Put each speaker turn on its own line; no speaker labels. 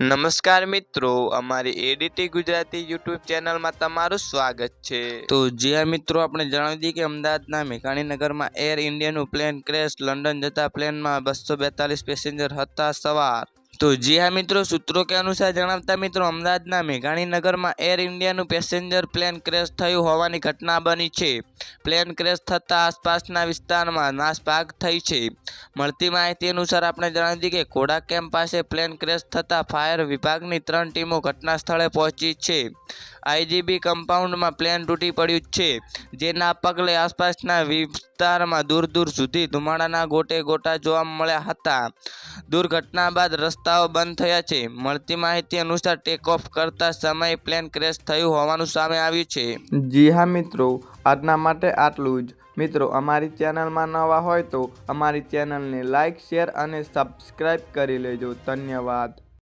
નમસ્કાર મિત્રો, અમારી એડીટી ગુજરાતી યુટ્યુબ ચેનલમાં તમારું સ્વાગત છે. તો જે મિત્રો આપણે જણાવી દઈએ કે અમદાવાદના મેઘાણીનગરમાં એર ઇન્ડિયાનું પ્લેન ક્રેશ લંડન જતા પ્લેનમાં બસો બેતાલીસ પેસેન્જર હતા સવાર. તો જી હા મિત્રો, સૂત્રો કે અનુસાર જણાવતા મિત્રો, અમદાવાદના મેઘાણીનગરમાં એર ઇન્ડિયાનું પેસેન્જર પ્લેન ક્રેશ થયું હોવાની ઘટના બની છે. પ્લેન ક્રેશ થતાં આસપાસના વિસ્તારમાં નાસભાગ થઈ છે. મળતી માહિતી અનુસાર આપણે જણાવી દઈએ કે ઘોડા કેમ્પ પાસે પ્લેન ક્રેશ થતાં ફાયર વિભાગની ત્રણ ટીમો ઘટના સ્થળે પહોંચી છે. આઈજીબી કમ્પાઉન્ડમાં પ્લેન તૂટી પડ્યું છે. જેના પગલે આસપાસના વિસ્તારમાં દૂર દૂર સુધી ધુમાડાના ગોટે ગોટા જોવા મળ્યા હતા. દુર્ઘટના બાદ રસ્તાઓ બંધ થયા છે. મળતી માહિતી અનુસાર ટેક ઓફ કરતા સમયે પ્લેન ક્રેશ થયું હોવાનું સામે આવ્યું છે.
જી હા મિત્રો, આજના માટે આટલું જ. મિત્રો, અમારી ચેનલમાં નવા હોય તો અમારી ચેનલને લાઈક, શેર અને સબસ્ક્રાઈબ કરી લેજો. ધન્યવાદ.